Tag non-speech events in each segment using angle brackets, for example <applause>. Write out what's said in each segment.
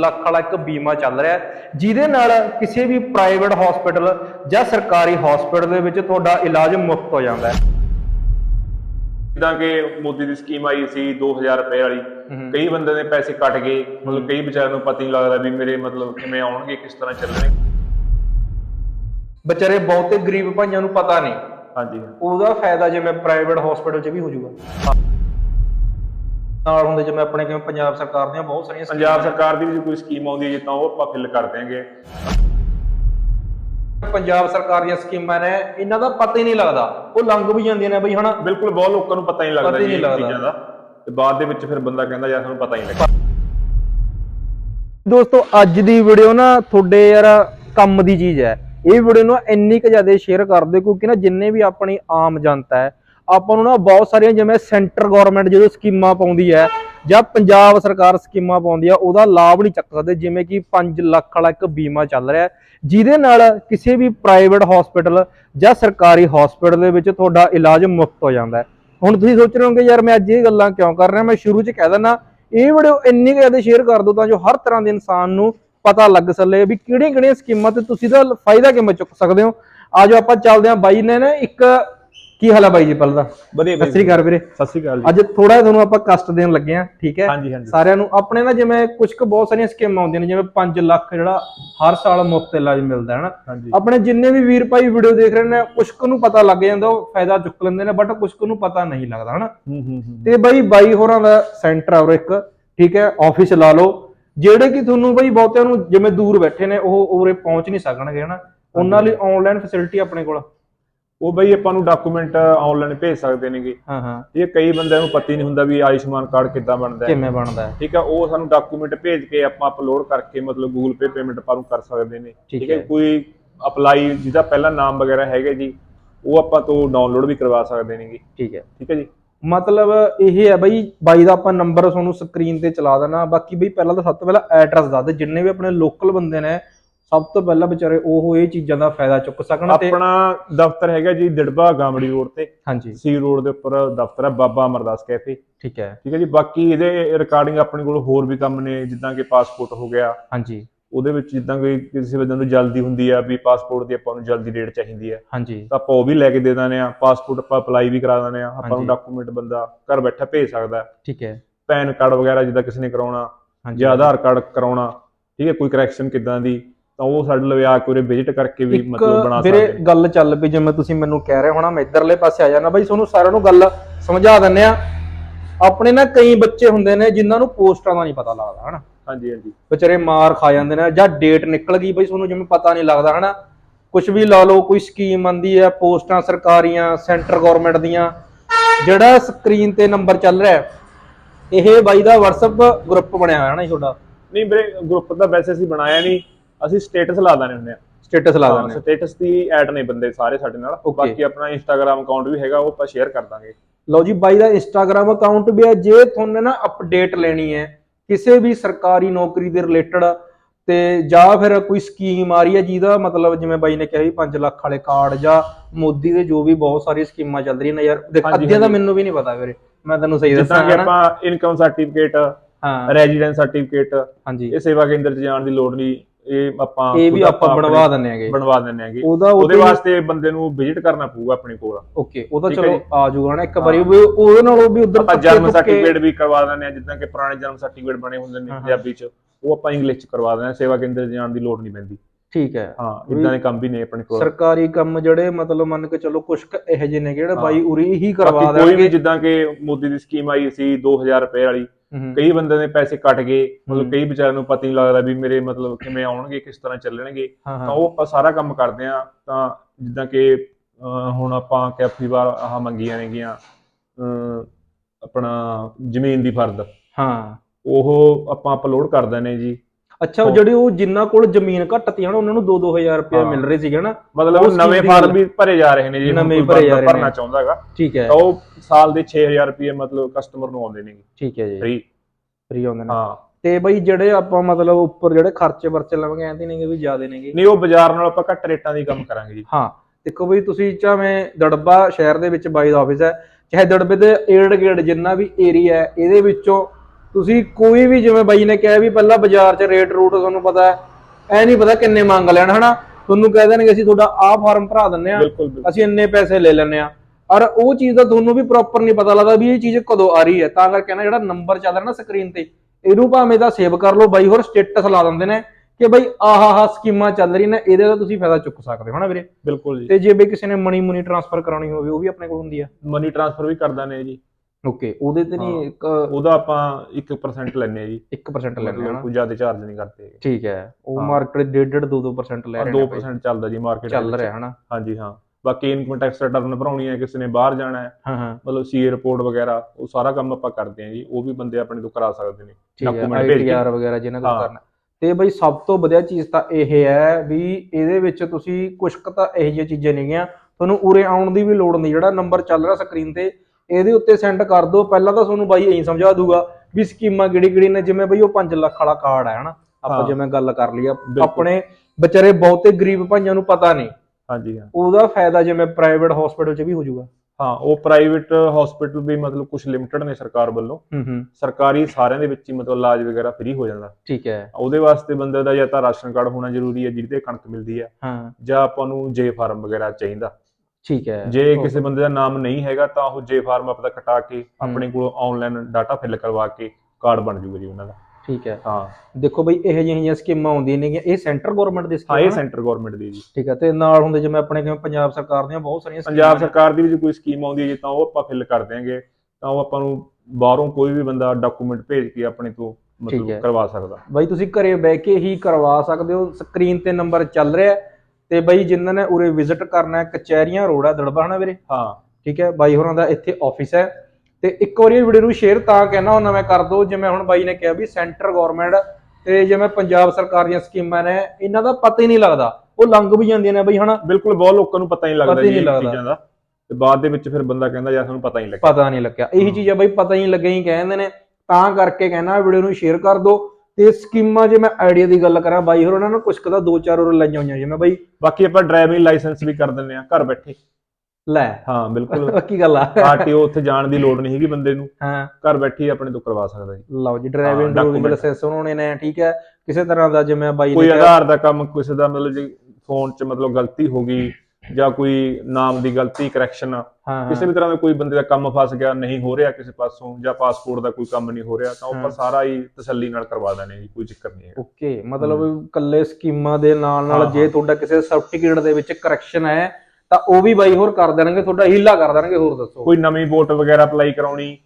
ਲੱਖ ਵਾਲਾ ਇੱਕ ਬੀਮਾ ਚੱਲ ਰਿਹਾ ਜਿਹਦੇ ਨਾਲ ਕਿਸੇ ਵੀ ਪ੍ਰਾਈਵੇਟ ਹਸਪੀਟਲ ਜਾਂ ਸਰਕਾਰੀ ਹਸਪੀਟਲ ਦੇ ਵਿੱਚ ਤੁਹਾਡਾ ਇਲਾਜ ਮੁਫਤ ਹੋ ਜਾਂਦਾ ਹੈ। ਜਿੱਦਾਂ ਕਿ ਮੋਦੀ ਦੀ ਸਕੀਮ ਆਈ ਸੀ 2000 ਰੁਪਏ ਵਾਲੀ ਕਈ ਬੰਦੇ ਦੇ ਪੈਸੇ ਕੱਟ ਗਏ ਮਤਲਬ ਕਈ ਵਿਚਾਰਿਆਂ ਨੂੰ ਪਤਾ ਹੀ ਨਹੀਂ ਲੱਗਦਾ ਵੀ ਮੇਰੇ ਮਤਲਬ ਕਿਵੇਂ ਆਉਣਗੇ ਕਿਸ ਤਰ੍ਹਾਂ ਚੱਲਣਗੇ। ਵਿਚਾਰੇ ਬਹੁਤੇ ਗਰੀਬ ਭਾਈਆਂ ਨੂੰ ਪਤਾ ਨਹੀਂ। ਹਾਂਜੀ। ਉਹਦਾ ਫਾਇਦਾ ਜਿਵੇਂ ਪ੍ਰਾਈਵੇਟ ਹਸਪੀਟਲ 'ਚ ਵੀ ਹੋ ਜਾਊਗਾ। ਨਾਲ ਹੁੰਦੇ ਜਿਵੇਂ ਆਪਣੇ ਕਿਵੇਂ ਪੰਜਾਬ ਸਰਕਾਰ ਦੀਆਂ ਬਹੁਤ ਸਾਰੀਆਂ ਪੰਜਾਬ ਸਰਕਾਰ ਦੀ ਵੀ ਜੇ ਕੋਈ ਸਕੀਮ ਆਉਂਦੀ ਹੈ ਜੀ ਤਾਂ ਉਹ ਆਪਾਂ ਫਿਲ ਕਰ ਦਿਆਂਗੇ। ਪੰਜਾਬ ਸਰਕਾਰ ਦੀਆਂ ਸਕੀਮਾਂ ਨੇ ਇਹਨਾਂ ਦਾ ਪਤਾ ਹੀ ਨਹੀਂ ਲੱਗਦਾ। ਉਹ ਲੰਘ ਵੀ ਜਾਂਦੀਆਂ ਨੇ ਬਈ ਹਨਾ? ਬਿਲਕੁਲ ਬਹੁਤ ਲੋਕਾਂ ਨੂੰ ਪਤਾ ਹੀ ਨਹੀਂ ਲੱਗਦਾ ਜੀ ਇਹ ਲੱਗਦਾ। ਚੀਜ਼ਾਂ ਦਾ। ਤੇ ਬਾਅਦ ਦੇ ਵਿੱਚ ਫਿਰ ਬੰਦਾ ਕਹਿੰਦਾ ਯਾਰ ਸਾਨੂੰ ਪਤਾ ਹੀ ਨਹੀਂ ਲੱਗਾ ਦੋਸਤੋ ਅੱਜ ਦੀ ਵੀਡੀਓ ਨਾ ਤੁਹਾਡੇ ਯਾਰ ਕੰਮ ਦੀ ਚੀਜ਼ ਹੈ। ਇਹ ਵੀਡੀਓ ਨੂੰ ਇੰਨੀ ਕੁ ਜ਼ਿਆਦਾ ਸ਼ੇਅਰ ਕਰ ਦਿਓ ਕਿਉਂਕਿ ਨਾ ਜਿੰਨੇ ਵੀ ਆਪਣੀ ਆਮ ਜਨਤਾ ਹੈ ਆਪਾਂ ਨੂੰ ਨਾ ਬਹੁਤ ਸਾਰੀਆਂ ਜਿਵੇਂ ਸੈਂਟਰ ਗਵਰਨਮੈਂਟ ਜਦੋਂ ਸਕੀਮਾਂ ਪਾਉਂਦੀ ਹੈ ਜਾਂ ਪੰਜਾਬ ਸਰਕਾਰ ਸਕੀਮਾਂ ਪਾਉਂਦੀ ਆ, ਉਹਦਾ ਲਾਭ ਨਹੀਂ ਚੱਕ ਸਕਦੇ, ਜਿਵੇਂ ਕਿ 5 ਲੱਖ ਵਾਲਾ ਇੱਕ ਬੀਮਾ ਚੱਲ ਰਿਹਾ ਜਿਹਦੇ ਨਾਲ ਕਿਸੇ ਵੀ ਪ੍ਰਾਈਵੇਟ ਹਸਪੀਟਲ ਜਾਂ ਸਰਕਾਰੀ ਹਸਪੀਟਲ ਦੇ ਵਿੱਚ ਤੁਹਾਡਾ ਇਲਾਜ ਮੁਫਤ ਹੋ ਜਾਂਦਾ ਹੁਣ ਤੁਸੀਂ ਸੋਚ ਰਹੇ ਹੋਗੇ ਯਾਰ ਮੈਂ ਅੱਜ ਇਹ ਗੱਲਾਂ ਕਿਉਂ ਕਰ ਰਿਹਾ? ਮੈਂ ਸ਼ੁਰੂ 'ਚ ਕਹਿ ਦਿੰਦਾ, ਇਹ ਵੀਡੀਓ ਇੰਨੀ ਕੁ ਜ਼ਿਆਦਾ ਸ਼ੇਅਰ ਕਰ ਦਿਓ ਤਾਂ ਜੋ ਹਰ ਤਰ੍ਹਾਂ ਦੇ ਇਨਸਾਨ ਨੂੰ ਪਤਾ ਲੱਗ ਸਕੇ ਵੀ ਕਿਹੜੀਆਂ ਕਿਹੜੀਆਂ ਸਕੀਮਾਂ ਤੇ ਤੁਸੀਂ ਦਾ ਫਾਇਦਾ ਕਿਵੇਂ ਚੁੱਕ ਸਕਦੇ ਹੋ। ਆਜੋ ਆਪਾਂ ਚੱਲਦੇ ਹਾਂ ਬਾਈ ਨੇ ਨਾ ਇੱਕ ਕੀ ਹਾਲ ਹੈ ਬਾਈ ਜੀ ਪਹਿਲਾਂ ਦਾ? ਵਧੀਆ ਸਤਿ ਸ੍ਰੀ ਅਕਾਲ ਵੀਰੇ। ਸਤਿ ਸ੍ਰੀ ਅਕਾਲ ਜੀ। ਅੱਜ ਥੋੜਾ ਜਿਹਾ ਤੁਹਾਨੂੰ ਆਪਾਂ ਕਸ਼ਟ ਦੇਣ ਲੱਗੇ ਆ ਠੀਕ ਹੈ? ਹਾਂਜੀ ਹਾਂਜੀ। ਸਾਰਿਆਂ ਨੂੰ ਆਪਣੇ ਨਾ ਜਿਵੇਂ ਕੁਝ ਕੁ ਬਹੁਤ ਸਾਰੀਆਂ ਸਕੀਮਾਂ ਆਉਂਦੀਆਂ ਨੇ ਜਿਵੇਂ 5 ਲੱਖ ਜਿਹੜਾ ਹਰ ਸਾਲ ਮੁਫਤ ਇਲਾਜ ਮਿਲਦਾ ਹੈ ਨਾ। ਆਪਣੇ ਜਿੰਨੇ ਵੀ ਵੀਰ ਭਾਈ ਵੀਡੀਓ ਦੇਖ ਰਹੇ ਨੇ ਕੁਝ ਕੁ ਨੂੰ ਪਤਾ ਲੱਗ ਜਾਂਦਾ ਉਹ ਫਾਇਦਾ ਚੁੱਕ ਲੈਂਦੇ ਨੇ ਬਟ ਕੁਝ ਕੁ ਨੂੰ ਪਤਾ ਨਹੀਂ ਲੱਗਦਾ ਹਨਾ? ਤੇ ਬਾਈ ਬਾਈ ਹੋਰਾਂ ਦਾ ਸੈਂਟਰ ਆ ਉਰੇ ਇੱਕ ਠੀਕ ਹੈ? ਆਫਿਸ ਲਾ ਲਓ। ਜਿਹੜੇ ਕਿ ਤੁਹਾਨੂੰ ਬਾਈ ਬਹੁਤਿਆਂ ਨੂੰ ਜਿਵੇਂ ਦੂਰ ਬੈਠੇ ਨੇ ਉਹ ਉਰੇ ਪਹੁੰਚ ਨਹੀਂ ਸਕਣਗੇ ਹਨਾ? ਉਹਨਾਂ ਲਈ ਆਨਲਾਈਨ ਫੈਸਿਲਿਟੀ ਆਪਣੇ ਕੋਲ। ਉਹ ਬਈ ਆਪਾਂ ਨੂੰ ਡਾਕੂਮੈਂਟ ਆਨਲਾਈਨ ਭੇਜ ਸਕਦੇ ਨੇਗੇ। ਹਾਂ ਹਾਂ। ਇਹ ਕਈ ਬੰਦਿਆਂ ਨੂੰ ਪਤਾ ਹੀ ਨਹੀਂ ਹੁੰਦਾ ਵੀ ਆਯੁਸ਼ਮਾਨ ਕਾਰਡ ਕਿੱਦਾਂ ਬਣਦਾ ਹੈ। ਕਿਵੇਂ ਬਣਦਾ ਹੈ। ਠੀਕ ਆ ਉਹ ਸਾਨੂੰ ਡਾਕੂਮੈਂਟ ਭੇਜ ਕੇ ਆਪਾਂ ਅਪਲੋਡ ਕਰਕੇ ਮਤਲਬ ਗੂਗਲ ਪੇ ਪੇਮੈਂਟ ਆਪਾਂ ਨੂੰ ਕਰ ਸਕਦੇ ਨੇ। ਠੀਕ ਹੈ। ਕੋਈ ਅਪਲਾਈ ਜਿਹਦਾ ਪਹਿਲਾ ਨਾਮ ਵਗੈਰਾ ਹੈਗਾ ਜੀ ਉਹ ਆਪਾਂ ਤੋਂ ਡਾਊਨਲੋਡ ਵੀ ਕਰਵਾ ਸਕਦੇ ਨੇਗੇ। ਠੀਕ ਹੈ। ਠੀਕ ਹੈ ਜੀ। ਮਤਲਬ ਇਹ ਹੈ ਬਈ ਬਾਈ ਦਾ ਆਪਾਂ ਨੰਬਰ ਤੁਹਾਨੂੰ ਸਕਰੀਨ ਤੇ ਚਲਾ ਦੇਣਾ। ਬਾਕੀ ਬਈ ਪਹਿਲਾਂ ਤਾਂ ਸਭ ਤੋਂ ਪਹਿਲਾਂ ਐਡਰੈਸ ਦੱਸ ਦੇ। ਜਿੰਨੇ ਵੀ ਆਪਣੇ ਲੋਕਲ ਬੰਦੇ ਨੇ ਸਭ ਤੋਂ ਪਹਿਲਾਂ ਵਿਚਾਰੇ ਉਹ ਇਹ ਚੀਜ਼ਾਂ ਦਾ ਫਾਇਦਾ ਚੁੱਕ ਸਕਣ ਤੇ ਆਪਣਾ ਦਫ਼ਤਰ ਹੈਗਾ ਜੀ ਦਿੜਬਾ ਗਾਮੜੀ ਰੋਡ ਤੇ। ਹਾਂਜੀ। ਸੀ ਰੋਡ ਦੇ ਉੱਪਰ ਦਫ਼ਤਰ ਹੈ ਬਾਬਾ ਅਮਰਦਾਸ ਕੈਫੇ। ਠੀਕ ਹੈ। ਠੀਕ ਹੈ ਜੀ ਬਾਕੀ ਇਹਦੇ ਰਿਕਾਰਡਿੰਗ ਆਪਣੇ ਕੋਲ ਹੋਰ ਵੀ ਕੰਮ ਨੇ ਜਿੱਦਾਂ ਕਿ ਪਾਸਪੋਰਟ ਹੋ ਗਿਆ। ਹਾਂਜੀ। ਉਹਦੇ ਵਿੱਚ ਜਿੱਦਾਂ ਕੋਈ ਕਿਸੇ ਬੰਦੇ ਨੂੰ ਜਲਦੀ ਹੁੰਦੀ ਆ ਵੀ ਪਾਸਪੋਰਟ ਦੀ ਆਪਾਂ ਨੂੰ ਜਲਦੀ ਡੇਟ ਚਾਹੀਦੀ ਆ। ਹਾਂਜੀ। ਤਾਂ ਆਪਾਂ ਉਹ ਵੀ ਲੈ ਕੇ ਦੇ ਦਿੰਦੇ ਆ ਪਾਸਪੋਰਟ ਆਪਾਂ ਅਪਲਾਈ ਵੀ ਕਰਾ ਦਿੰਦੇ ਆ। ਆਪਾਂ। ਨੂੰ ਡਾਕੂਮੈਂਟ ਬੰਦਾ ਘਰ ਬੈਠਾ ਭੇਜ ਸਕਦਾ। ਠੀਕ ਹੈ। ਪੈਨ ਕਾਰਡ ਵਗੈਰਾ ਜਿੱਦਾਂ ਕਿਸੇ ਨੇ ਕਰਾਉਣਾ ਹਾਂਜੀ। ਜਾਂ ਆਧਾਰ ਕਾਰਡ ਕਰਾਉਣਾ। ਠੀਕ ਹੈ ਕੋਈ ਕਰੈਕਸ਼ਨ ਕਿਦਾਂ ਦੀ। ਤਾਂ ਉਹ ਸਾਡੇ ਲਵੇ ਆ ਕੇ ਉਰੇ ਵਿਜ਼ਿਟ ਕਰਕੇ ਵੀ ਮਤਲਬ ਬਣਾ ਵੀਰੇ ਸਕਦੇ ਨੇ। ਗੱਲ ਚੱਲ ਪਈ ਜਿਵੇਂ ਤੁਸੀਂ ਮੈਨੂੰ ਕਹਿ ਰਹੇ ਹੋ ਨਾ ਮੈਂ ਇਧਰਲੇ ਪਾਸੇ ਆ ਜਾਣਾ ਬਾਈ ਤੁਹਾਨੂੰ ਸਾਰਿਆਂ ਨੂੰ ਗੱਲ ਸਮਝਾ ਦਿੰਨੇ ਆ ਆਪਣੇ ਨਾ ਕਈ ਬੱਚੇ ਹੁੰਦੇ ਨੇ ਜਿਨ੍ਹਾਂ ਨੂੰ ਪੋਸਟਾਂ ਦਾ ਨਹੀਂ ਪਤਾ ਲੱਗਦਾ ਹਨਾ। ਹਾਂਜੀ ਹਾਂਜੀ। ਵਿਚਾਰੇ ਮਾਰ ਖਾ ਜਾਂਦੇ ਨੇ ਜਾਂ ਡੇਟ ਨਿਕਲ ਗਈ ਬਈ ਤੁਹਾਨੂੰ ਜਿਵੇਂ ਪਤਾ ਨਹੀਂ ਲੱਗਦਾ ਹਨਾ। ਕੁਝ ਵੀ ਲਾ ਲਓ ਕੋਈ ਸਕੀਮ ਆਂਦੀ ਹੈ ਪੋਸਟਾਂ ਸਰਕਾਰੀਆਂ ਸੈਂਟਰ ਗਵਰਨਮੈਂਟ ਦੀਆਂ ਜਿਹੜਾ ਸਕਰੀਨ ਤੇ ਨੰਬਰ ਚੱਲ ਰਿਹਾ ਹੈ, ਇਹ ਬਾਈ ਦਾ WhatsApp ਗਰੁੱਪ ਬਣਿਆ ਹੋਇਆ ਨਾ ਜੀ ਤੁਹਾਡਾ। ਨਹੀਂ ਵੀਰੇ ਗਰੁੱਪ ਤਾਂ ਵੈਸੇ ਅਸੀਂ ਬਣਾਇਆ ਨਹੀਂ। ਅਸੀਂ ਸਟੇਟਸ ਲਾ ਦਿੰਦੇ ਹੁੰਦੇ ਆ। ਸਟੇਟਸ ਲਾ ਹਾਂ। ਸਟੇਟਸ ਦੀ ਐਡ ਨੇ ਬੰਦੇ ਸਾਰੇ ਸਾਡੇ ਨਾਲ. ਬਾਕੀ ਆਪਣਾ ਇੰਸਟਾਗ੍ਰam ਅਕਾਊਂਟ ਵੀ ਹੈਗਾ ਉਹ ਆਪਾਂ ਸ਼ੇਅਰ ਕਰ ਦਾਂਗੇ। ਲਓ ਜੀ ਬਾਈ ਦਾ ਇੰਸਟਾਗ੍ਰam ਅਕਾਊਂਟ ਵੀ ਹੈ ਜੇ ਤੁਹਾਨੂੰ ਨਾ ਅਪਡੇਟ ਲੈਣੀ ਹੈ ਕਿਸੇ ਵੀ ਸਰਕਾਰੀ ਨੌਕਰੀ ਦੇ ਰਿਲੇਟਡ ਤੇ ਜਾਂ ਫਿਰ ਕੋਈ ਸਕੀਮ ਆ ਰਹੀ ਹੈ ਜਿਹਦਾ ਮਤਲਬ ਜਿਵੇਂ ਬਾਈ ਨੇ ਕਿਹਾ ਵੀ 5 ਲੱਖ ਵਾਲੇ ਕਾਰਡ ਜਾਂ ਮੋਦੀ ਦੇ ਜੋ ਵੀ ਬਹੁਤ ਸਾਰੀਆਂ ਸਕੀਮਾਂ ਚੱਲ ਰਹੀਆਂ ਨੇ ਯਾਰ ਅੱਧੀਆਂ ਦਾ। ਮੈਨੂੰ ਵੀ ਨਹੀਂ ਪਤਾ ਵੀਰੇ। ਮੈਂ ਤੈਨੂੰ ਸਹੀ ਜਿੱਦਾਂ ਦੱਸਾਂ ਕਿ ਨਾ ਆਪਾਂ ਇਨਕਮ ਸਰਟੀਫਿਕੇਟ ਹਾਂ। ਰੈਜ਼ੀਡੈਂਸ ਸਰਟੀਫਿਕੇਟ ਹਾਂਜੀ। ਇਹ ਸੇਵਾ ਕੇਂਦਰ 'ਚ ਜਾਣ ਦੀ ਲੋੜ ਨਹੀਂ। ਇਹ ਆਪਾਂ ਇਹ ਵੀ ਆਪਾਂ ਬਣਵਾ ਦਿੰਨੇ ਆਗੇ ਬਣਵਾ ਦਿੰਨੇ ਆਗੇ ਉਹਦਾ ਉਹਦੇ ਵਾਸਤੇ ਬੰਦੇ ਨੂੰ ਵਿਜ਼ਿਟ ਕਰਨਾ ਪਊਗਾ ਆਪਣੇ ਕੋਲ ਓਕੇ ਉਹ ਤਾਂ ਚਲੋ। ਆ ਜਾਊਗਾ ਨਾ ਇੱਕ ਵਾਰੀ ਉਹਦੇ ਨਾਲੋਂ ਵੀ ਉਧਰ ਆਪਾਂ ਜਨਮ ਸਰਟੀਫਿਕੇਟ ਵੀ ਕਰਵਾ ਦਿੰਦੇ ਆ ਜਿੱਦਾਂ ਕਿ ਪੁਰਾਣੇ ਜਨਮ ਸਰਟੀਫਿਕੇਟ ਬਣੇ ਹੁੰਦੇ ਨੇ। ਪੰਜਾਬੀ 'ਚ ਉਹ ਆਪਾਂ ਇੰਗਲਿਸ਼ 'ਚ ਕਰਵਾ ਦਿੰਦੇ ਆ ਸੇਵਾ ਕੇਂਦਰ ਜਾਣ ਦੀ ਲੋੜ ਨਹੀਂ ਪੈਂਦੀ ਠੀਕ ਹੈ ਹਾਂ ਇਦਾਂ ਦੇ ਕੰਮ ਵੀ ਨੇ ਆਪਣੇ ਕੋਲ ਸਰਕਾਰੀ ਕੰਮ ਜਿਹੜੇ ਮਤਲਬ ਮੰਨ ਕੇ ਚਲੋ ਕੁਝ ਇਹੋ ਜਿਹੇ ਨੇ ਜਿਹੜੇ। ਬਾਈ ਉਰੀ ਹੀ ਕਰਵਾ ਬਾਕੀ ਕੋਈ ਵੀ ਦੇਣਗੇ ਜਿੱਦਾਂ ਕਿ ਮੋਦੀ ਦੀ ਸਕੀਮ ਆਈ ਸੀ 2000 ਰੁਪਏ ਵਾਲੀ। ਕਈ ਬੰਦੇ ਦੇ ਪੈਸੇ ਕੱਟ ਗਏ। ਮਤਲਬ ਕਈ ਵਿਚਾਰਿਆਂ ਨੂੰ ਪਤਾ ਨਹੀਂ ਲੱਗਦਾ ਵੀ ਮੇਰੇ ਮਤਲਬ ਕਿਵੇਂ ਆਉਣਗੇ ਕਿਸ ਤਰ੍ਹਾਂ ਚੱਲਣਗੇ। ਤਾਂ ਉਹ ਆਪਾਂ ਸਾਰਾ ਕੰਮ ਕਰਦੇ ਆ ਤਾਂ ਜਿੱਦਾਂ ਕਿ ਹੁਣ ਆਪਾਂ ਕਾਫੀ ਵਾਰ ਆਹ ਮੰਗੀਆਂ ਨੇਗੀਆਂ ਆਪਣਾ ਜ਼ਮੀਨ ਦੀ ਫਰਦ ਹਾਂ। ਉਹ ਆਪਾਂ ਅਪਲੋਡ ਕਰ ਦਿੰਦੇ ਨੇ ਜੀ। ਅੱਛਾ ਉਹ ਜਿਹੜੀ ਉਹ ਜਿੰਨਾ ਕੋਲ ਜ਼ਮੀਨ ਘੱਟ ਤੀ ਹਨ ਉਹਨਾਂ ਨੂੰ 2-2000 ਰੁਪਏ। ਮਿਲ ਰਹੇ ਸੀਗੇ ਨਾ ਮਤਲਬ ਉਹ ਨਵੇਂ ਫਾਰਮ ਵੀ ਭਰੇ ਜਾ ਰਹੇ ਨੇ ਜੀ ਨਵੇਂ ਭਰੇ ਜਾ ਭਰਨਾ। ਚਾਹੁੰਦਾ ਹੈਗਾ। ਠੀਕ ਹੈ। ਤਾਂ ਉਹ ਸਾਲ ਦੇ 6000 ਰੁਪਏ ਮਤਲਬ ਕਸਟਮਰ ਨੂੰ ਆਉਂਦੇ ਨੇ ਠੀਕ ਹੈ ਜੀ। ਫ੍ਰੀ ਫ੍ਰੀ ਆਉਂਦੇ ਨੇ। ਹਾਂ। ਤੇ ਬਈ ਜਿਹੜੇ ਆਪਾਂ ਮਤਲਬ ਉੱਪਰ ਜਿਹੜੇ ਖਰਚੇ ਵਰਚੇ ਲਵਾਂਗੇ ਐਂਦੇ ਨੇਗੇ ਵੀ ਜ਼ਿਆਦੇ ਨੇਗੇ। ਨਹੀਂ ਉਹ ਬਾਜ਼ਾਰ ਨਾਲ ਆਪਾਂ ਘੱਟ ਰੇਟਾਂ ਦੀ ਕੰਮ ਕਰਾਂਗੇ ਜੀ। ਹਾਂ। ਦੇਖੋ ਬਈ ਤੁਸੀਂ ਚਾਹਵੇਂ ਦੜਬਾ ਸ਼ਹਿਰ ਦੇ ਵਿੱਚ ਬਾਈ ਦਾ ਆਫਿਸ ਹੈ ਚਾਹੇ ਦੜਬੇ ਦੇ ਏਡ ਗੇੜ ਜਿੰਨਾ ਵੀ ਏਰੀਆ ਹੈ ਇਹਦੇ ਵਿੱਚੋਂ ਤੁਸੀਂ ਕੋਈ ਵੀ ਜਿਵੇਂ ਬਾਈ ਨੇ ਕਿਹਾ ਵੀ ਪਹਿਲਾਂ ਬਾਜ਼ਾਰ 'ਚ ਰੇਟ ਰੂਟ ਤੁਹਾਨੂੰ ਪਤਾ ਹੈ ਐ ਨਹੀਂ ਪਤਾ ਕਿੰਨੇ ਮੰਗ ਲੈਣ ਹਨਾ? ਤੁਹਾਨੂੰ ਕਹਿ ਦੇਣਗੇ ਅਸੀਂ ਤੁਹਾਡਾ ਆਹ ਫਾਰਮ ਭਰਾ ਦਿੰਨੇ ਆ ਅਸੀਂ ਇੰਨੇ ਪੈਸੇ ਲੈ ਲੈਂਦੇ ਆ ਔਰ ਉਹ ਚੀਜ਼ ਦਾ ਤੁਹਾਨੂੰ ਵੀ ਪ੍ਰੋਪਰ ਨਹੀਂ ਪਤਾ ਲੱਗਦਾ ਵੀ ਇਹ ਚੀਜ਼ ਕਦੋਂ ਆ ਰਹੀ ਹੈ। ਤਾਂ ਕਰਕੇ ਨਾ ਜਿਹੜਾ ਨੰਬਰ ਚੱਲ ਰਿਹਾ ਨਾ ਸਕਰੀਨ ਤੇ ਇਹਨੂੰ ਭਾਵੇਂ ਤਾਂ ਸੇਵ ਕਰ ਲਓ ਬਾਈ ਹੋਰ ਸਟੇਟਸ ਲਾ ਦਿੰਦੇ ਨੇ ਕਿ ਬਾਈ ਆਹ ਆਹ ਸਕੀਮਾਂ ਚੱਲ ਰਹੀਆਂ ਨੇ ਇਹਦੇ ਦਾ ਤੁਸੀਂ ਫਾਇਦਾ ਚੁੱਕ ਸਕਦੇ ਹੋ ਨਾ ਵੀਰੇ? ਬਿਲਕੁਲ ਜੀ। ਤੇ ਜੇ ਬਈ ਕਿਸੇ ਨੇ ਮਨੀ ਮੁਨੀ ਟ੍ਰਾਂਸਫਰ ਕਰਾਉਣੀ ਹੋਵੇ ਉਹ ਵੀ ਆਪਣੇ ਕੋਲ ਹੁੰਦੀ ਆ। ਮਨੀ ਟ੍ਰਾਂਸਫਰ ਵੀ ਕਰਦਾ ਨੇ ਜੀ। ਓਕੇ ਉਹਦੇ ਤੇ ਨਹੀਂ ਇੱਕ ਉਹਦਾ ਆਪਾਂ 1% ਲੈਨੇ ਆ ਜੀ। 1% ਲੈਂਦੇ ਮਤਲਬ ਹਨਾ ਕੋਈ ਜ਼ਿਆਦਾ ਚਾਰਜ ਨਹੀਂ ਕਰਦੇ। ਠੀਕ ਹੈ ਉਹ। ਮਾਰਕੀਟ 1.5 2-2% ਲੈ ਰਹੇ ਬਾਈ। 2% ਚੱਲਦਾ ਜੀ ਮਾਰਕੀਟ ਚੱਲ ਰਿਹਾ ਹਨਾ। ਹਾਂਜੀ ਹਾਂ। ਬਾਕੀ ਇਨਕਮ ਟੈਕਸ ਰਿਟਰਨ ਭਰਾਉਣੀ ਹੈ ਕਿਸੇ ਨੇ ਬਾਹਰ ਜਾਣਾ ਹੈ। ਮਤਲਬ ਸੀਏ ਰਿਪੋਰਟ ਵਗੈਰਾ ਉਹ ਸਾਰਾ ਕੰਮ ਆਪਾਂ ਕਰਦੇ ਹਾਂ ਜੀ। ਉਹ ਵੀ ਬੰਦੇ ਆਪਣੇ ਤੋਂ ਕਰਾ ਸਕਦੇ ਨੇ। Document ਭੇਜ ਕੇ। ਆਈਟੀਆਰ ਵਗੈਰਾ ਜਿਹਨਾਂ ਕੋਲ। ਕਰਨਾ। ਤੇ ਬਈ ਸਭ ਤੋਂ ਵਧੀਆ ਚੀਜ਼ ਤਾਂ ਇਹ ਹੈ ਵੀ ਇਹਦੇ ਵਿੱਚ ਤੁਸੀਂ ਕੁਝ ਤਾਂ ਇਹੋ ਜਿਹੀਆਂ ਚੀਜ਼ਾਂ ਨੇਗੀਆਂ। ਤੁਹਾਨੂੰ ਉਰੇ ਆਉਣ ਦੀ ਵੀ ਲੋੜ ਨਹੀਂ। ਜਿਹੜਾ ਨੰਬਰ ਚੱਲ ਰਿਹਾ ਸਕਰੀਨ ਤੇ ਇਹਦੇ ਉੱਤੇ ਸੈਂਡ ਕਰ ਦਿਓ। ਪਹਿਲਾਂ ਤਾਂ ਤੁਹਾਨੂੰ ਬਾਈ ਐਂ ਸਮਝਾ ਦੂਗਾ ਵੀ ਸਕੀਮਾਂ ਕਿਹੜੀ ਕਿਹੜੀ ਨੇ ਜਿਵੇਂ ਬਈ ਉਹ 5 ਲੱਖ ਵਾਲਾ ਕਾਰਡ ਹੈ ਹਨਾ? ਆਪਾਂ। ਜਿਵੇਂ ਗੱਲ ਕਰ ਲਈ। ਆਪਣੇ ਵਿਚਾਰੇ ਬਹੁਤੇ ਗਰੀਬ ਭਾਈਆਂ ਨੂੰ ਪਤਾ ਨਹੀਂ। ਹਾਂਜੀ ਹਾਂ। ਉਹਦਾ ਫਾਇਦਾ ਜਿਵੇਂ ਪ੍ਰਾਈਵੇਟ ਹਸਪੀਟਲ 'ਚ ਵੀ ਹੋ ਜਾਊਗਾ। ਹਾਂ ਉਹ ਪ੍ਰਾਈਵੇਟ ਹਸਪੀਟਲ ਵੀ ਮਤਲਬ ਕੁਝ ਲਿਮਟਿਡ ਨੇ ਸਰਕਾਰ ਵੱਲੋਂ। ਹੂੰ ਹੂੰ। ਸਰਕਾਰੀ ਸਾਰਿਆਂ ਦੇ ਵਿੱਚ ਹੀ ਮਤਲਬ ਇਲਾਜ ਵਗੈਰਾ ਫ੍ਰੀ ਹੋ ਜਾਂਦਾ। ਠੀਕ ਹੈ। ਉਹਦੇ ਵਾਸਤੇ ਬੰਦੇ ਦਾ ਜਾਂ ਤਾਂ ਰਾਸ਼ਨ ਕਾਰਡ ਹੋਣਾ ਜ਼ਰੂਰੀ ਹੈ ਜਿਹਦੇ ਤੇ ਕਣਕ ਮਿਲਦੀ ਹੈ। ਹਾਂ। ਜਾਂ ਆਪਾਂ ਨੂੰ ਜੇ ਫਾਰਮ ਵਗੈਰਾ ਚਾਹੀਦਾ। ਠੀਕ ਹੈ ਜੇ ਕਿਸੇ ਬੰਦੇ ਦਾ ਨਾਮ ਨਹੀਂ ਹੈਗਾ ਤਾਂ ਉਹ ਜੇ ਫਾਰਮ ਆਪਦਾ ਕਟਾ ਕੇ ਆਪਣੇ ਕੋਲ ਆਨਲਾਈਨ ਡਾਟਾ ਫਿਲ ਕਰਵਾ ਕੇ ਕਾਰਡ ਬਣ ਜੂਗਾ ਜੀ ਉਹਨਾਂ ਦਾ। ਠੀਕ ਹੈ। ਹਾਂ। ਦੇਖੋ ਬਈ ਇਹੋ ਜਿਹੀਆਂ ਸਕੀਮਾਂ ਆਉਂਦੀਆਂ ਨੇਗੀਆਂ। ਇਹ ਸੈਂਟਰ ਗਵਰਨਮੈਂਟ ਦੀ ਹਾਂ ਸਕੀਮ ਇਹ ਹੈ ਸੈਂਟਰ ਗਵਰਨਮੈਂਟ ਦੀ ਜੀ। ਠੀਕ ਹੈ ਤੇ ਨਾਲ ਹੁੰਦੇ ਜਿਵੇਂ ਆਪਣੇ ਕਿਵੇਂ ਪੰਜਾਬ ਸਰਕਾਰ ਦੀਆਂ ਬਹੁਤ ਸਾਰੀਆਂ ਪੰਜਾਬ ਸਰਕਾਰ ਦੀ ਵੀ ਜੇ ਕੋਈ ਸਕੀਮ ਆਉਂਦੀ ਹੈ ਜੀ ਤਾਂ ਉਹ ਆਪਾਂ ਫਿਲ ਕਰ ਦਿਆਂਗੇ। ਤਾਂ ਉਹ ਆਪਾਂ ਨੂੰ ਬਾਹਰੋਂ ਕੋਈ ਵੀ ਬੰਦਾ ਡਾਕੂਮੈਂਟ ਭੇਜ ਕੇ ਆਪਣੇ ਤੋਂ। ਮਤਲਬ ਕਰਵਾ ਸਕਦਾ। ਨੇ। ਬਈ ਤੁਸੀਂ ਘਰੇ ਬਹਿ ਕੇ ਹੀ ਕਰਵਾ ਸਕਦੇ ਹੋ। ਸਕਰੀਨ ਤੇ ਨੰਬਰ ਚੱਲ ਰਿਹਾ ਹੈ। ਤੇ ਬਈ ਜਿਨ੍ਹਾਂ ਨੇ ਉਰੇ ਵਿਜ਼ਿਟ ਕਰਨਾ ਹੈ ਕਚਹਿਰੀਆਂ ਰੋਡ ਹੈ ਦੜਬਾ ਹਨਾ ਵੀਰੇ? ਹਾਂ। ਠੀਕ ਹੈ ਬਾਈ ਹੋਰਾਂ ਦਾ ਇੱਥੇ ਆਫਿਸ ਹੈ। ਤੇ ਇੱਕ ਵਾਰੀ ਇਹ ਵੀਡੀਓ ਨੂੰ ਸ਼ੇਅਰ ਤਾਂ ਕਹਿਣਾ ਉਹਨਾਂ ਮੈਂ ਕਰ ਦੋ ਜਿਵੇਂ ਹੁਣ ਬਾਈ ਨੇ ਕਿਹਾ ਵੀ ਸੈਂਟਰ ਗਵਰਨਮੈਂਟ ਤੇ ਜਿਵੇਂ ਪੰਜਾਬ ਸਰਕਾਰ ਦੀਆਂ ਸਕੀਮਾਂ ਨੇ ਇਹਨਾਂ ਦਾ ਪਤਾ ਹੀ ਨਹੀਂ ਲੱਗਦਾ। ਉਹ ਲੰਘ ਵੀ ਜਾਂਦੀਆਂ ਨੇ ਬਈ ਹਨਾ? ਬਿਲਕੁਲ ਬਹੁਤ ਲੋਕਾਂ ਨੂੰ ਪਤਾ ਹੀ ਨਹੀਂ ਲੱਗਦਾ ਇਹ। ਚੀਜ਼ਾਂ ਦਾ। ਤੇ ਬਾਅਦ ਦੇ ਵਿੱਚ ਫਿਰ ਬੰਦਾ ਕਹਿੰਦਾ ਯਾਰ ਸਾਨੂੰ ਪਤਾ ਹੀ ਨਹੀਂ ਲੱਗਿਆ। ਪਤਾ ਨਹੀਂ ਲੱਗਿਆ। ਇਹੀ ਚੀਜ਼ਾਂ ਬਈ ਪਤਾ ਹੀ ਨਹੀਂ ਲੱਗਿਆ ਹੀ ਕਹਿੰਦੇ ਨੇ। ਤਾਂ ਕਰਕੇ ਕਹਿਣਾ ਵੀਡੀਓ ਨੂੰ ਸ਼ੇਅਰ ਕਰ ਦਿਓ। ਤੇ ਸਕੀਮਾਂ ਜੇ ਮੈਂ ਆਈਡੀਆ ਦੀ ਗੱਲ ਕਰਾਂ ਬਾਈ ਹੋਰ ਉਹਨਾਂ ਨੂੰ ਕੁਛ ਕਦਾ ਦੋ ਚਾਰ ਹੋਰ ਲਾਈਆਂ ਹੋਈਆਂ ਜਿਵੇਂ ਬਾਈ। ਬਾਕੀ ਆਪਾਂ ਡਰਾਈਵਿੰਗ ਲਾਇਸੈਂਸ ਵੀ ਕਰ ਦਿੰਦੇ ਆ ਘਰ ਬੈਠੇ। ਲੈ। ਹਾਂ ਬਿਲਕੁਲ। <laughs> ਪੱਕੀ ਗੱਲ ਆ? ਆਰਟੀਓ ਉੱਥੇ ਜਾਣ ਦੀ ਲੋੜ ਨਹੀਂ ਹੈਗੀ ਬੰਦੇ ਨੂੰ। ਹਾਂ। ਘਰ ਬੈਠੇ ਹੀ ਆਪਣੇ ਤੋਂ ਕਰਵਾ ਸਕਦਾ ਜੀ। ਲਓ ਜੀ ਡਰਾਈਵਿੰਗ document। ਲਾਇਸੈਂਸ ਉਹਨਾਂ ਨੇ ਠੀਕ ਹੈ। ਕਿਸੇ ਤਰ੍ਹਾਂ ਦਾ ਜਿਵੇਂ ਬਾਈ ਕੋਈ ਆਧਾਰ ਦਾ ਕੰਮ ਕਿਸੇ ਦਾ ਮਤਲਬ ਜੇ ਫੋਨ 'ਚ ਮਤਲਬ ਗਲਤੀ ਹੋ ਗਈ ਜਾਂ ਕੋਈ ਨਾਮ ਦੀ ਗਲਤੀ ਕਰੈਕਸ਼ਨ ਕਿਸੇ ਵੀ ਤਰ੍ਹਾਂ ਦਾ ਕੋਈ ਬੰਦੇ ਦਾ ਕੰਮ ਫਸ ਗਿਆ ਨਹੀਂ ਹੋ ਰਿਹਾ ਕਿਸੇ ਪਾਸੋਂ ਜਾਂ ਪਾਸਪੋਰਟ ਦਾ ਕੋਈ ਕੰਮ ਨਹੀਂ ਹੋ ਰਿਹਾ ਤਾਂ ਆਪਾਂ ਸਾਰਾ ਹੀ ਤਸੱਲੀ ਨਾਲ ਕਰਵਾ ਦਿੰਦੇ ਜੀ ਕੋਈ ਚੱਕਰ ਨਹੀਂ ਹੈ ਓਕੇ ਮਤਲਬ ਕੱਲੇ ਸਕੀਮਾਂ ਦੇ ਨਾਲ ਨਾਲ ਜੇ ਤੁਹਾਡਾ ਕਿਸੇ ਸਰਟੀਫਿਕੇਟ ਦੇ ਵਿੱਚ ਕਰੈਕਸ਼ਨ ਹੈ ਤਾਂ ਉਹ ਵੀ ਬਾਈ ਹੋਰ ਕਰ ਦੇਣਗੇ ਤੁਹਾਡਾ ਹੀਲਾ ਕਰ ਦੇਣਗੇ ਹੋਰ ਦੱਸੋ। ਕੋਈ ਨਵੀਂ ਵੋਟ ਵਗੈਰਾ ਅਪਲਾਈ ਕਰਾਉਣੀ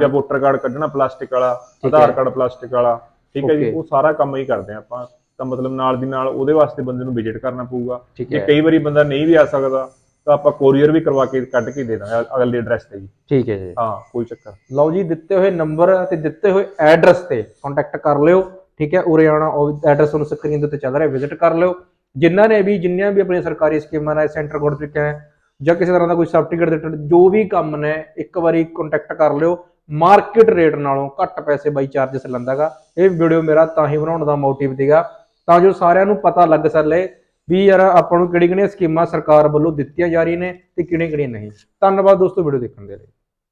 ਜਾਂ ਵੋਟਰ ਕਾਰਡ ਕੱਢਣਾ ਪਲਾਸਟਿਕ ਵਾਲਾ ਆਧਾਰ। ਕਾਰਡ ਪਲਾਸਟਿਕ ਵਾਲਾ ਠੀਕ ਹੈ ਜੀ. ਉਹ ਸਾਰਾ ਕੰਮ ਹੀ ਕਰਦੇ ਆਪਾਂ। ਤਾਂ ਮਤਲਬ ਨਾਲ ਦੀ ਨਾਲ ਉਹਦੇ ਵਾਸਤੇ ਬੰਦੇ ਨੂੰ ਵਿਜ਼ਿਟ ਕਰਨਾ ਪਊਗਾ। ਜੇ ਕਈ ਵਾਰੀ ਬੰਦਾ ਨਹੀਂ ਵੀ ਆ ਸਕਦਾ ਤਾਂ ਆਪਾਂ ਕੋਰੀਅਰ ਵੀ ਕਰਵਾ ਕੇ ਕੱਢ ਕੇ ਦੇ ਦਾਂਗੇ ਅਗਲੇ ਐਡਰੈਸ ਤੇ ਜੀ। ਠੀਕ ਹੈ ਜੀ। ਹਾਂ ਕੋਈ ਚੱਕਰ ਲਓ ਜੀ ਦਿੱਤੇ ਹੋਏ ਨੰਬਰ ਤੇ ਦਿੱਤੇ ਹੋਏ ਐਡਰੈਸ ਤੇ ਕੰਟੈਕਟ ਕਰ ਲਿਓ ਠੀਕ ਹੈ ਉਰੇ ਉਹ ਐਡਰੈਸ ਤੁਹਾਨੂੰ ਸਕਰੀਨ ਦੇ ਉੱਤੇ ਚੱਲ ਰਿਹਾ ਵਿਜ਼ਿਟ ਕਰ ਲਿਓ। ਜਿਨ੍ਹਾਂ ਨੇ ਵੀ ਜਿੰਨੀਆਂ ਵੀ ਆਪਣੀਆਂ ਸਰਕਾਰੀ ਸਕੀਮਾਂ ਨਾਲ ਸੈਂਟਰ ਕੋਡ ਤਰੀਕੇ ਹੈ ਜਾਂ ਕਿਸੇ ਤਰ੍ਹਾਂ ਦਾ ਕੋਈ ਸਰਟੀਫਿਕੇਟ ਦੇ related ਜੋ ਵੀ ਕੰਮ ਨੇ ਇੱਕ ਵਾਰੀ ਕੰਟੈਕਟ ਕਰ ਲਿਓ। ਮਾਰਕੀਟ ਰੇਟ ਨਾਲੋਂ ਘੱਟ ਪੈਸੇ ਬਾਈ ਚਾਰजेस ਲੈਂਦਾਗਾ ਇਹ ਵੀਡੀਓ ਮੇਰਾ ਤਾਂ ਹੀ ਬਣਾਉਣ ਦਾ ਮੋਟਿਵ ਸੀਗਾ। ਤਾਂ ਜੋ ਸਾਰਿਆਂ ਨੂੰ ਪਤਾ ਲੱਗ ਸਕੇ ਵੀ ਯਾਰ ਆਪਾਂ ਨੂੰ ਕਿਹੜੀ ਕਿਹੜੀਆਂ ਸਕੀਮਾਂ ਸਰਕਾਰ ਵੱਲੋਂ ਦਿੱਤੀਆਂ ਜਾ ਰਹੀਆਂ ਨੇ ਤੇ ਕਿਹੜੀਆਂ ਕਿਹੜੀਆਂ ਨਹੀਂ। ਧੰਨਵਾਦ ਦੋਸਤੋ, ਵੀਡੀਓ ਦੇਖਣ ਦੇ ਲਈ।